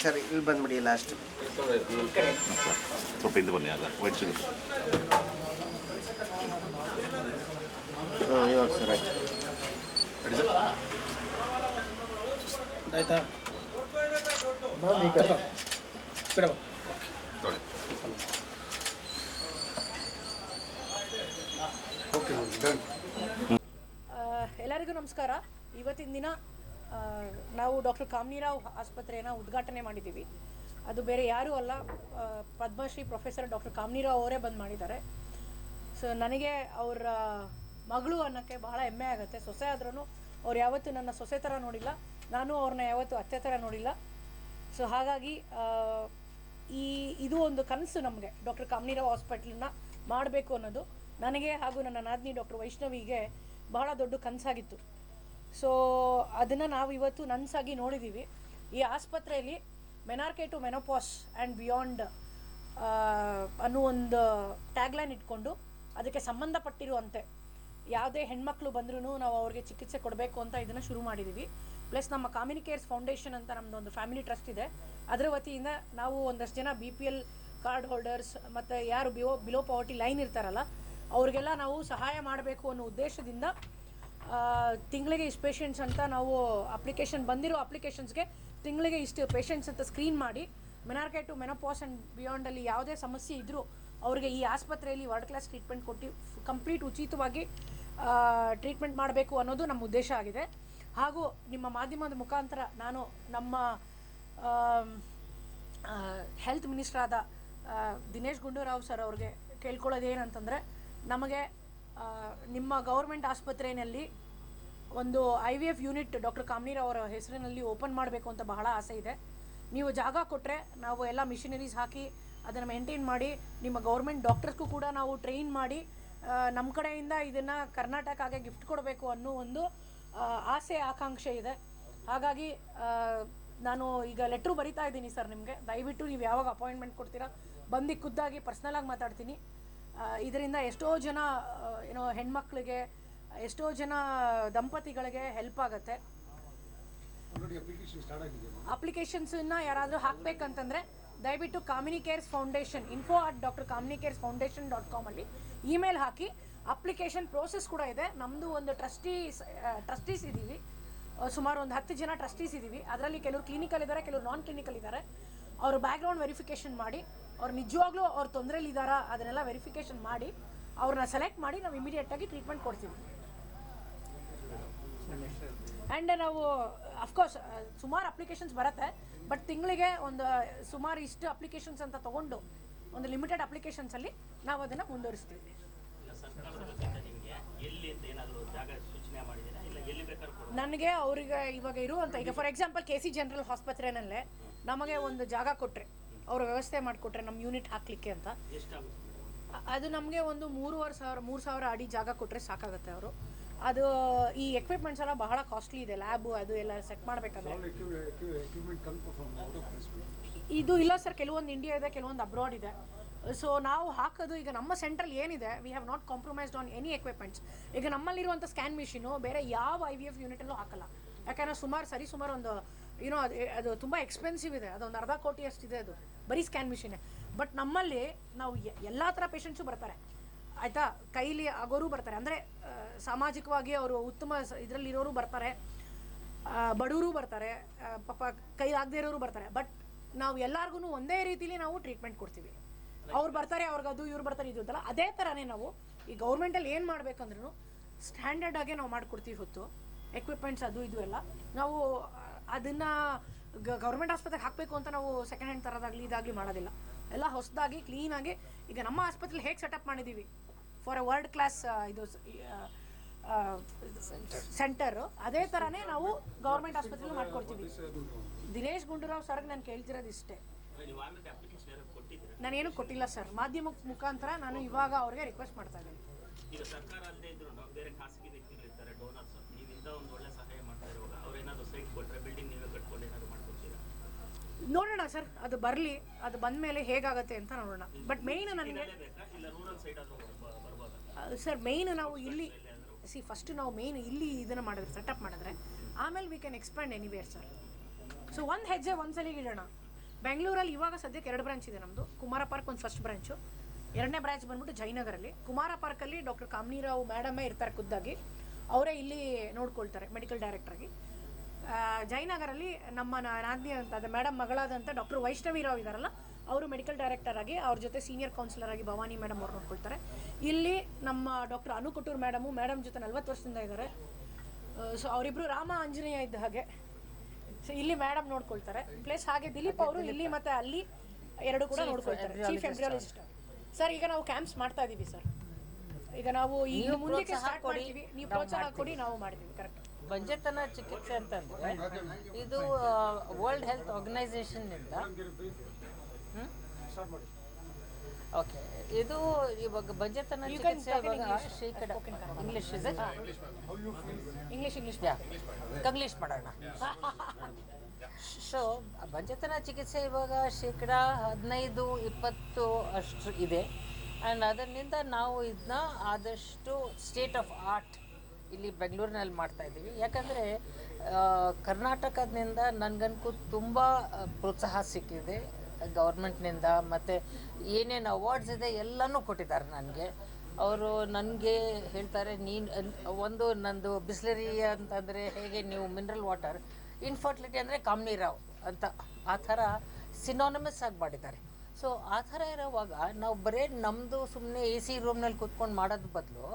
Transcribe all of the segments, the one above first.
Sir ಇಲ್ಲಿ ಬಂದ್ಬಿಡಿ last ಸ್ವಲ್ಪ ಹಿಂದೆ ಬನ್ನಿ ಅಲ್ಲ ವೈಟ್ ಶುಗರ್ ಹಾಂ ಇವಾಗ ಸರ್ ಆಯ್ತು. ಆಯ್ತಾ? ಎಲ್ಲರಿಗೂ ನಮಸ್ಕಾರ. ಇವತ್ತಿನ ದಿನ ಆ, ನಾವು ಡಾಕ್ಟರ್ ಕಾಮನಿರಾವ್ ಆಸ್ಪತ್ರೆಯನ್ನು ಉದ್ಘಾಟನೆ ಮಾಡಿದ್ದೀವಿ. ಅದು ಬೇರೆ ಯಾರೂ ಅಲ್ಲ ಪದ್ಮಶ್ರೀ ಪ್ರೊಫೆಸರ್ ಡಾಕ್ಟರ್ ಕಾಮನಿರಾವ್ ಅವರೇ ಬಂದು ಮಾಡಿದ್ದಾರೆ. ಸೊ ನನಗೆ ಅವರ ಮಗಳು ಅನ್ನೋಕ್ಕೆ ಬಹಳ ಹೆಮ್ಮೆ ಆಗುತ್ತೆ. ಸೊಸೆ ಆದ್ರೂ ಅವ್ರು ಯಾವತ್ತೂ ನನ್ನ ಸೊಸೆ ಥರ ನೋಡಿಲ್ಲ. ನಾನು ಅವ್ರನ್ನ ಯಾವತ್ತೂ ಅತ್ತೆ ಥರ ನೋಡಿಲ್ಲ. ಸೊ ಹಾಗಾಗಿ ಈ, ಇದು ಒಂದು ಕನಸು ನಮಗೆ. ಡಾಕ್ಟರ್ ಕಾಮನಿರಾವ್ ಹಾಸ್ಪಿಟ್ಲನ್ನ ಮಾಡಬೇಕು ಅನ್ನೋದು ನನಗೆ ಹಾಗೂ ನನ್ನ ನಾದಿನಿ ಡಾಕ್ಟರ್ ವೈಷ್ಣವಿಗೆ ಬಹಳ ದೊಡ್ಡ ಕನಸಾಗಿತ್ತು. ಸೊ ಅದನ್ನು ನಾವು ಇವತ್ತು ನನಸಾಗಿ ನೋಡಿದ್ದೀವಿ ಈ ಆಸ್ಪತ್ರೆಯಲ್ಲಿ menarche to menopause and beyond ಅನ್ನೋ ಒಂದು ಟ್ಯಾಗ್ಲೈನ್ ಇಟ್ಕೊಂಡು ಅದಕ್ಕೆ ಸಂಬಂಧಪಟ್ಟಿರುವಂತೆ ಯಾವುದೇ ಹೆಣ್ಮಕ್ಳು ಬಂದ್ರೂ ನಾವು ಅವ್ರಿಗೆ ಚಿಕಿತ್ಸೆ ಕೊಡಬೇಕು ಅಂತ ಇದನ್ನು ಶುರು ಮಾಡಿದ್ದೀವಿ ಪ್ಲಸ್ ನಮ್ಮ ಕಾಮಿನಿ ಕೇರ್ಸ್ ಫೌಂಡೇಶನ್ ಅಂತ ನಮ್ಮದು ಒಂದು ಫ್ಯಾಮಿಲಿ ಟ್ರಸ್ಟ್ ಇದೆ. ಅದರ ವತಿಯಿಂದ ನಾವು ಒಂದಷ್ಟು ಜನ B P L card holders ಮತ್ತು ಯಾರು ಬಿಲೋ ಬಿಲೋ ಪಾವರ್ಟಿ ಲೈನ್ ಇರ್ತಾರಲ್ಲ, ಅವ್ರಿಗೆಲ್ಲ ನಾವು ಸಹಾಯ ಮಾಡಬೇಕು ಅನ್ನೋ ಉದ್ದೇಶದಿಂದ ತಿಂಗಳಿಗೆ ಇಷ್ಟು ಪೇಷಂಟ್ಸ್ ಅಂತ ನಾವು ಅಪ್ಲಿಕೇಶನ್ ಬಂದಿರೋ ಅಪ್ಲಿಕೇಶನ್ಸ್ಗೆ ತಿಂಗಳಿಗೆ ಇಷ್ಟು ಪೇಷಂಟ್ಸ್ ಅಂತ ಸ್ಕ್ರೀನ್ ಮಾಡಿ ಮೆನಾರ್ಕೆ ಟು ಮೆನೋಪಾಸ್ ಆ್ಯಂಡ್ ಬಿಯಾಂಡಲ್ಲಿ ಯಾವುದೇ ಸಮಸ್ಯೆ ಇದ್ದರೂ ಅವರಿಗೆ ಈ ಆಸ್ಪತ್ರೆಯಲ್ಲಿ ವರ್ಲ್ಡ್ ಕ್ಲಾಸ್ ಟ್ರೀಟ್ಮೆಂಟ್ ಕೊಟ್ಟು ಕಂಪ್ಲೀಟ್ ಉಚಿತವಾಗಿ ಟ್ರೀಟ್ಮೆಂಟ್ ಮಾಡಬೇಕು ಅನ್ನೋದು ನಮ್ಮ ಉದ್ದೇಶ ಆಗಿದೆ. ಹಾಗೂ ನಿಮ್ಮ ಮಾಧ್ಯಮದ ಮುಖಾಂತರ ನಾನು ನಮ್ಮ ಹೆಲ್ತ್ ಮಿನಿಸ್ಟರ್ ಆದ ದಿನೇಶ್ ಗುಂಡೂರಾವ್ ಸರ್ ಅವ್ರಿಗೆ ಕೇಳ್ಕೊಳ್ಳೋದು ಏನಂತಂದರೆ ನಮಗೆ ನಿಮ್ಮ ಗೌರ್ಮೆಂಟ್ ಆಸ್ಪತ್ರೆಯಲ್ಲಿ ಒಂದು I V F unit doctor ಕಾಮ್ನೀರ್ ಅವರ ಹೆಸರಿನಲ್ಲಿ ಓಪನ್ ಮಾಡಬೇಕು ಅಂತ ಬಹಳ ಆಸೆ ಇದೆ. ನೀವು ಜಾಗ ಕೊಟ್ಟರೆ ನಾವು ಎಲ್ಲ ಮಿಷಿನರೀಸ್ ಹಾಕಿ ಅದನ್ನು ಮೇಂಟೈನ್ ಮಾಡಿ, ನಿಮ್ಮ ಗೌರ್ಮೆಂಟ್ ಡಾಕ್ಟರ್ಸ್ಗೂ ಕೂಡ ನಾವು ಟ್ರೈನ್ ಮಾಡಿ ನಮ್ಮ ಕಡೆಯಿಂದ ಇದನ್ನು ಕರ್ನಾಟಕಕ್ಕೆ ಗಿಫ್ಟ್ ಕೊಡಬೇಕು ಅನ್ನೋ ಒಂದು ಆಸೆ ಆಕಾಂಕ್ಷೆ ಇದೆ. ಹಾಗಾಗಿ ನಾನು ಈಗ ಲೆಟ್ರು ಬರಿತಾ ಇದ್ದೀನಿ ಸರ್ ನಿಮಗೆ. ದಯವಿಟ್ಟು ನೀವು ಯಾವಾಗ ಅಪಾಯಿಂಟ್ಮೆಂಟ್ ಕೊಡ್ತೀರಾ? ಬಂದು ಖುದ್ದಾಗಿ ಪರ್ಸ್ನಲಾಗಿ ಮಾತಾಡ್ತೀನಿ. ಇದರಿಂದ ಎಷ್ಟೋ ಜನ ಏನೋ ಹೆಣ್ಮಕ್ಳಿಗೆ ಎಷ್ಟೋ ಜನ ದಂಪತಿಗಳಿಗೆ ಹೆಲ್ಪ್ ಆಗುತ್ತೆ. ಅಪ್ಲಿಕೇಶನ್ಸನ್ನ ಯಾರಾದರೂ ಹಾಕ್ಬೇಕಂತಂದ್ರೆ ದಯವಿಟ್ಟು Kamini cares foundation info at doctor Kamini cares foundation dot ಕಾಮಲ್ಲಿ email ಹಾಕಿ ಅಪ್ಲಿಕೇಶನ್ ಪ್ರೋಸೆಸ್ ಕೂಡ ಇದೆ. ನಮ್ಮದು ಒಂದು ಟ್ರಸ್ಟೀಸ್ ಟ್ರಸ್ಟೀಸ್ ಇದ್ದೀವಿ ಸುಮಾರು ಒಂದು ಹತ್ತು ಜನ ಟ್ರಸ್ಟೀಸ್ ಇದ್ದೀವಿ ಅದರಲ್ಲಿ ಕೆಲವರು ಕ್ಲಿನಿಕಲ್ ಇದ್ದಾರೆ ಕೆಲವರು ನಾನ್ ಕ್ಲಿನಿಕಲ್ ಇದ್ದಾರೆ ಅವ್ರ ಬ್ಯಾಕ್ಗ್ರೌಂಡ್ ವೆರಿಫಿಕೇಷನ್ ಮಾಡಿ, ಅವ್ರು ನಿಜವಾಗ್ಲೂ ಅವ್ರ ತೊಂದರೆಯಲ್ಲಿದ್ದಾರಾ ಅದನ್ನೆಲ್ಲ ವೆರಿಫಿಕೇಷನ್ ಮಾಡಿ ಅವ್ರನ್ನ ಸೆಲೆಕ್ಟ್ ಮಾಡಿ ನಾವು ಇಮಿಡಿಯೇಟಾಗಿ ಟ್ರೀಟ್ಮೆಂಟ್ ಕೊಡ್ತೀವಿ. ಆ್ಯಂಡ್ ನಾವು ಅಫ್ಕೋರ್ಸ್ ಸುಮಾರು ಅಪ್ಲಿಕೇಶನ್ಸ್ ಬರುತ್ತೆ ಬಟ್ ತಿಂಗಳಿಗೆ ಒಂದು, ಸುಮಾರು ಇಷ್ಟು ಅಪ್ಲಿಕೇಶನ್ಸ್ ಅಂತ ತಗೊಂಡು, ಒಂದು ಲಿಮಿಟೆಡ್ ಅಪ್ಲಿಕೇಶನ್ಸಲ್ಲಿ ನಾವು ಅದನ್ನು ಮುಂದುವರಿಸ್ತೀವಿ. ನನಗೆ ಅವ್ರಿಗೆ ಇವಾಗ ಇರುವಂತ ಈಗ for example K C general ಆಸ್ಪತ್ರೆನಲ್ಲೇ ನಮಗೆ ಒಂದು ಜಾಗ ಕೊಟ್ಟರೆ ಅವ್ರ ವ್ಯವಸ್ಥೆ ಮಾಡಿಕೊಟ್ರೆ ನಮ್ಮ ಯೂನಿಟ್ ಹಾಕ್ಲಿಕ್ಕೆ ಅಂತ. ಅದು ನಮಗೆ ಒಂದು ಮೂರುವರೆ ಸಾವಿರ ಮೂರು ಸಾವಿರ ಅಡಿ ಜಾಗ ಕೊಟ್ಟರೆ ಸಾಕಾಗುತ್ತೆ ಅವರು. ಅದು ಈ ಎಕ್ವಿಪ್ಮೆಂಟ್ಸ್ ಎಲ್ಲ ಬಹಳ ಕಾಸ್ಟ್ಲಿ ಇದೆ ಲ್ಯಾಬು ಅದು ಎಲ್ಲ ಸೆಟ್ ಮಾಡಬೇಕಂದ್ರೆ. ಇದು ಇಲ್ಲ ಸರ್ ಕೆಲವೊಂದು ಇಂಡಿಯಾ ಇದೆ ಕೆಲವೊಂದು ಅಬ್ರಾಡ್ ಇದೆ. ಸೊ ನಾವು ಹಾಕೋದು ಈಗ ನಮ್ಮ ಸೆಂಟ್ರಲ್ ಏನಿದೆ we have not compromised on any equipments ಈಗ ನಮ್ಮಲ್ಲಿರುವಂಥ ಸ್ಕ್ಯಾನ್ ಮಿಷಿನು ಬೇರೆ ಯಾವ ಐ ವಿ ಎಫ್ ಯೂನಿಟಲ್ಲೂ ಹಾಕಲ್ಲ. ಯಾಕಂದ್ರೆ ಸುಮಾರು ಸರಿ ಸುಮಾರು ಒಂದು ಏನೋ ಅದು ಅದು ತುಂಬ ಎಕ್ಸ್ಪೆನ್ಸಿವ್ ಇದೆ. ಅದೊಂದು ಅರ್ಧ ಕೋಟಿ ಅಷ್ಟಿದೆ ಅದು, ಬರೀ ಸ್ಕ್ಯಾನ್ ಮಿಷಿನೇ ಬಟ್ ನಮ್ಮಲ್ಲಿ ನಾವು ಎಲ್ಲ ಥರ ಪೇಷಂಟ್ಸು ಬರ್ತಾರೆ. ಆಯಿತಾ? ಕೈಲಿ ಆಗೋರು ಬರ್ತಾರೆ. ಅಂದರೆ ಸಾಮಾಜಿಕವಾಗಿ ಅವರು ಉತ್ತಮ ಇದರಲ್ಲಿರೋರು ಬರ್ತಾರೆ. ಬಡವರು ಬರ್ತಾರೆ. ಪಾಪ ಕೈ ಆಗದೇ ಇರೋರು ಬರ್ತಾರೆ. ಬಟ್ ನಾವು ಎಲ್ಲರಿಗೂ ಒಂದೇ ರೀತಿಲಿ ನಾವು ಟ್ರೀಟ್ಮೆಂಟ್ ಕೊಡ್ತೀವಿ. ಅವ್ರು ಬರ್ತಾರೆ, ಅವ್ರಿಗೆ ಅದು, ಇವ್ರು ಬರ್ತಾರೆ, ಇದು ಅಂತಲ್ಲ. ಅದೇ ಥರನೇ ನಾವು ಈ ಗೌರ್ಮೆಂಟಲ್ಲಿ ಏನು ಮಾಡಬೇಕಂದ್ರೂ ಸ್ಟ್ಯಾಂಡರ್ಡ್ ಆಗೇ ನಾವು ಮಾಡಿಕೊಡ್ತೀವಿ ಹೊತ್ತು. ಎಕ್ವಿಪ್ಮೆಂಟ್ಸ್ ಅದು, ಇದು ಎಲ್ಲ. ನಾವು ಅದನ್ನು ಗೌರ್ಮೆಂಟ್ ಆಸ್ಪತ್ರೆಗೆ ಹಾಕಬೇಕು ಅಂತ ನಾವು ಸೆಕೆಂಡ್ ಹ್ಯಾಂಡ್ ಥರದಾಗಲಿ ಇದಾಗಲಿ ಮಾಡೋದಿಲ್ಲ. ಎಲ್ಲ ಹೊಸದಾಗಿ ಕ್ಲೀನಾಗಿ ಈಗ ನಮ್ಮ ಆಸ್ಪತ್ರೆಲಿ ಹೇಗೆ ಸೆಟಪ್ ಮಾಡಿದ್ದೀವಿ ಫಾರ್ ಎ ವರ್ಲ್ಡ್ ಕ್ಲಾಸ್ ಇದು ಸೆಂಟರು ಅದೇ ಥರನೇ ನಾವು ಗೌರ್ಮೆಂಟ್ ಆಸ್ಪತ್ರೆಲಿ ಮಾಡ್ಕೊಡ್ತೀವಿ. ದಿನೇಶ್ ಗುಂಡೂರಾವ್ ಸರ್ಗೆ ನಾನು ಕೇಳ್ತಿರೋದು ಇಷ್ಟೇ. ನಾನೇನು ಕೊಟ್ಟಿಲ್ಲ ಸರ್. ಮಾಧ್ಯಮ ಮುಖಾಂತರ ನಾನು ಇವಾಗ ಅವ್ರಿಗೆ ರಿಕ್ವೆಸ್ಟ್ ಮಾಡ್ತಾ ಇದ್ದೀನಿ. ಈಗ ಸರ್ಕಾರ ಅಲ್ಲದೆ ಇದ್ರು ಬೇರೆ ಖಾಸಗಿ ವ್ಯಕ್ತಿಗಳಿರ್ತಾರೆ ಡೋನರ್ಸ್ ನೀವಿಂದ ಒಂದು ಒಳ್ಳೆ ಸಹಾಯ ಮಾಡ್ತಾ ಇರುವಾಗ ಅವ್ರು ಏನಾದ್ರು ಸೈಟ್ ಕೊಟ್ಟರೆ ಬಿಲ್ಡಿಂಗ್ ನೀವೇ ಕಟ್ಕೊಂಡು ಏನಾದ್ರು ಮಾಡ್ಕೊಡ್ತೀರಾ? ನೋಡೋಣ ಸರ್ ಅದು ಬರಲಿ ಅದು ಬಂದ ಮೇಲೆ ಹೇಗಾಗತ್ತೆ ಅಂತ ನೋಡೋಣ. ಬಟ್ ಮೇಯ್ನ್ ನನಗೆ ಸರ್ ಮೇಯ್ನ್ ನಾವು ಇಲ್ಲಿ ಸಿ ಫಸ್ಟ್ ನಾವು ಮೇಯ್ನ್ ಇಲ್ಲಿ ಇದನ್ನು ಮಾಡಿದ್ರೆ ಸೆಟಪ್ ಮಾಡಿದ್ರೆ ಆಮೇಲೆ we can expand anywhere sir so ಒಂದು ಹೆಜ್ಜೆ ಒಂದ್ಸಲಿಗೆ ಇಡೋಣ. ಬೆಂಗಳೂರಲ್ಲಿ ಇವಾಗ ಸದ್ಯಕ್ಕೆ ಎರಡು ಬ್ರಾಂಚ್ ಇದೆ ನಮ್ಮದು ಕುಮಾರ ಪಾರ್ಕ್ ಒಂದು ಫಸ್ಟ್ ಬ್ರಾಂಚು ಎರಡನೇ ಬ್ರಾಂಚ್ ಬಂದ್ಬಿಟ್ಟು ಜಯನಗರಲ್ಲಿ. ಕುಮಾರ ಪಾರ್ಕಲ್ಲಿ ಡಾಕ್ಟರ್ ಕಾಮನಿರಾವ್ ಮೇಡಮೇ ಇರ್ತಾರೆ ಖುದ್ದಾಗಿ. ಅವರೇ ಇಲ್ಲಿ ನೋಡ್ಕೊಳ್ತಾರೆ ಮೆಡಿಕಲ್ ಡೈರೆಕ್ಟ್ರಾಗಿ ಜಯನಗರಲ್ಲಿ ನಮ್ಮ ನಾದಿನಿ ಅಂತ ಮೇಡಮ್ ಮಗಳಾದಂಥ ಡಾಕ್ಟರ್ ವೈಷ್ಣವಿ ರಾವ್ ಇದಾರಲ್ಲ, ಅವರು ಮೆಡಿಕಲ್ ಡೈರೆಕ್ಟರ್ ಆಗಿ, ಅವ್ರ ಜೊತೆ ಸೀನಿಯರ್ ಕೌನ್ಸಿಲರ್ ಆಗಿ ಭವಾನಿ ಮೇಡಮ್ ಅವ್ರು ನೋಡ್ಕೊಳ್ತಾರೆ. ಇಲ್ಲಿ ನಮ್ಮ ಡಾಕ್ಟರ್ ಅನುಕುಟೂರ್ ಮೇಡಮು ಮೇಡಮ್ ಜೊತೆ ನಲ್ವತ್ತು ವರ್ಷದಿಂದ ಇದ್ದಾರೆ ಸೊ ಅವರಿಬ್ಬರು ರಾಮ ಆಂಜನೇಯ ಇದ್ದ ಹಾಗೆ. ಸೊ ಇಲ್ಲಿ ಮೇಡಮ್ ನೋಡ್ಕೊಳ್ತಾರೆ. ಪ್ಲಸ್ ಹಾಗೆ ದಿಲೀಪ್ ಅವರು ಇಲ್ಲಿ ಮತ್ತೆ ಅಲ್ಲಿ ಎರಡು ಕೂಡ ನೋಡ್ಕೊಳ್ತಾರೆ. ಚೀಫ್ ಎಂಬ್ರಿಯಾಲಜಿಸ್ಟ್ ಸರ್ ಈಗ ನಾವು ಕ್ಯಾಂಪ್ಸ್ ಮಾಡ್ತಾ ಇದೀವಿ ಸರ್ ಈಗ ನಾವು ಈಗ ಮುಂದಕ್ಕೆ ಸ್ಟಾರ್ಟ್ ಮಾಡ್ತೀವಿ. ನೀವು ಪ್ರೋತ್ಸಾಹ ಕೊಡಿ ನಾವು ಮಾಡ್ತೀವಿ ಕರೆಕ್ಟ್ ಬಂಜೆತನ ಚಿಕಿತ್ಸೆ ಅಂತಂದ್ರೆ ಇದು ವರ್ಲ್ಡ್ ಹೆಲ್ತ್ ಆರ್ಗನೈಸೇಷನ್ನಿಂದ ಓಕೆ ಇದು ಇವಾಗ ಬಂಜೆತನ ಚಿಕಿತ್ಸೆ ಇವಾಗ ಶೇಕಡ ಇಂಗ್ಲಿಷ್ ಇದೆ ಇಂಗ್ಲೀಷ್ ಇಂಗ್ಲೀಷ್ ಕಂಗ್ಲೀಷ್ ಮಾಡೋಣ ಸೊ ಬಂಜತನ ಚಿಕಿತ್ಸೆ ಇವಾಗ ಶೇಕಡ ಹದಿನೈದು ಇಪ್ಪತ್ತು ಅಷ್ಟು ಇದೆ. ಆ್ಯಂಡ್ ಅದರಿಂದ ನಾವು ಇದನ್ನ ಆದಷ್ಟು ಸ್ಟೇಟ್ ಆಫ್ ಆರ್ಟ್ ಇಲ್ಲಿ ಬೆಂಗಳೂರಿನಲ್ಲಿ ಮಾಡ್ತಾ ಇದ್ದೀವಿ. ಯಾಕಂದರೆ ಕರ್ನಾಟಕದಿಂದ ನನಗನ್ಕು ತುಂಬ ಪ್ರೋತ್ಸಾಹ ಸಿಕ್ಕಿದೆ. ಗೌರ್ಮೆಂಟ್ನಿಂದ ಮತ್ತು ಏನೇನು ಅವಾರ್ಡ್ಸ್ ಇದೆ ಎಲ್ಲನೂ ಕೊಟ್ಟಿದ್ದಾರೆ ನನಗೆ. ಅವರು ನನಗೆ ಹೇಳ್ತಾರೆ, ನೀನು ಒಂದು ನಂದು ಬಿಸ್ಲರಿ ಅಂತಂದರೆ ಹೇಗೆ ನೀವು ಮಿನರಲ್ ವಾಟರ್ ಇನ್ಫರ್ಟಿಲಿಟಿ ಅಂದರೆ ಕಾಮ್ನಿರಾವ್ ಅಂತ ಆ ಥರ ಸಿನಾನಮಸ್ ಆಗಿ ಮಾಡಿದ್ದಾರೆ. ಸೊ ಆ ಥರ ಇರೋವಾಗ ನಾವು ಬರೀ ನಮ್ಮದು ಸುಮ್ಮನೆ ಎ ಸಿ ರೂಮ್ನಲ್ಲಿ ಕೂತ್ಕೊಂಡು ಮಾಡೋದು ಬದಲು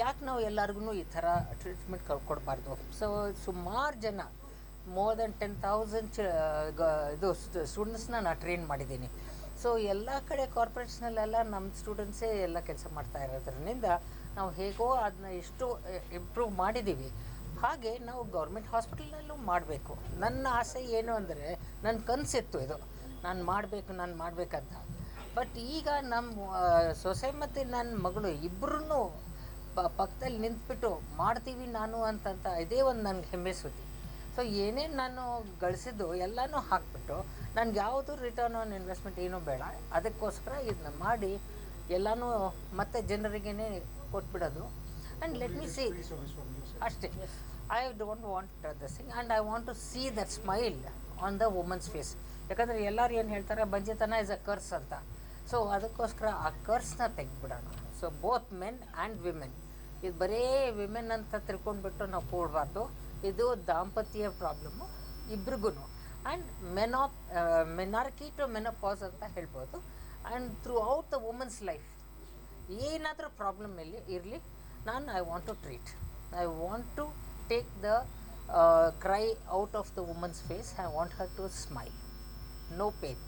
ಯಾಕೆ ನಾವು ಎಲ್ಲರಿಗೂ ಈ ಥರ ಟ್ರೀಟ್ಮೆಂಟ್ ಕೊಡಬಾರ್ದು ಸೊ ಸುಮಾರು ಜನ ಮೋರ್ ದೆನ್ ಟೆನ್ ತೌಸಂಡ್ ಚ ಇದು ಸ್ಟೂಡೆಂಟ್ಸ್ನ ನಾನು ಟ್ರೈನ್ ಮಾಡಿದ್ದೀನಿ. ಸೊ ಎಲ್ಲ ಕಡೆ ಕಾರ್ಪೊರೇಟ್ಸ್ನಲ್ಲೆಲ್ಲ ನಮ್ಮ ಸ್ಟೂಡೆಂಟ್ಸೇ ಎಲ್ಲ ಕೆಲಸ ಮಾಡ್ತಾ ಇರೋದ್ರಿಂದ ನಾವು ಹೇಗೋ ಅದನ್ನ ಎಷ್ಟು ಇಂಪ್ರೂವ್ ಮಾಡಿದ್ದೀವಿ ಹಾಗೆ ನಾವು ಗೌರ್ಮೆಂಟ್ ಹಾಸ್ಪಿಟಲ್ನಲ್ಲೂ ಮಾಡಬೇಕು. ನನ್ನ ಆಸೆ ಏನು ಅಂದರೆ ನನ್ನ ಕನಸಿತ್ತು ಇದು. ನಾನು ಮಾಡಬೇಕು, ನಾನು ಮಾಡಬೇಕಂತ. ಬಟ್ ಈಗ ನಮ್ಮ ಸೊಸೆ ಮತ್ತು ನನ್ನ ಮಗಳು ಇಬ್ಬರೂ ಪಕ್ಕದಲ್ಲಿ ನಿಂತ್ಬಿಟ್ಟು ಮಾಡ್ತೀವಿ ನಾನು ಅಂತಂತ ಇದೇ ಒಂದು ನನಗೆ ಹೆಮ್ಮೆ ಸುದ್ದಿ. ಸೊ ಏನೇನು ನಾನು ಗಳಿಸಿದ್ದು ಎಲ್ಲನೂ ಹಾಕ್ಬಿಟ್ಟು ನನಗೆ ಯಾವುದು ರಿಟರ್ನ್ ಆನ್ ಇನ್ವೆಸ್ಟ್ಮೆಂಟ್ ಏನೂ ಬೇಡ. ಅದಕ್ಕೋಸ್ಕರ ಇದನ್ನ ಮಾಡಿ ಎಲ್ಲನೂ ಮತ್ತೆ ಜನರಿಗೇ ಕೊಟ್ಬಿಡೋದು. ಆ್ಯಂಡ್ ಲೆಟ್ ಮಿ ಸಿ ಅಷ್ಟೇ. I don't want the sing and I want to see that smile on the woman's face ಯಾಕಂದರೆ ಎಲ್ಲರೂ ಏನು ಹೇಳ್ತಾರೆ, ಬಂಜೆತನ ಇಸ್ ಅ ಕರ್ಸ್ ಅಂತ. ಸೊ ಅದಕ್ಕೋಸ್ಕರ ಆ ಕರ್ಸ್ನ ತೆಗೆದ್ಬಿಡೋಣ. So both men and women ಇದು ಬರೀ ವಿಮೆನ್ ಅಂತ ತಿಳ್ಕೊಂಡ್ಬಿಟ್ಟು ನಾವು ಕೂಡಬಾರ್ದು. ಇದು ದಾಂಪತ್ಯ ಪ್ರಾಬ್ಲಮ್ಮು ಇಬ್ರಿಗೂ ಆ್ಯಂಡ್ ಮೆನಾಪ್ ಮೆನಾರ್ಕಿ ಟು ಮೆನಪಾಸ್ ಅಂತ ಹೇಳ್ಬೋದು. And throughout the women's life ಏನಾದರೂ ಪ್ರಾಬ್ಲಮ್ ಇಲ್ಲಿ ಇರಲಿ, ನಾನು I want to treat I want to take the cry out of the women's face I want her to smile no pain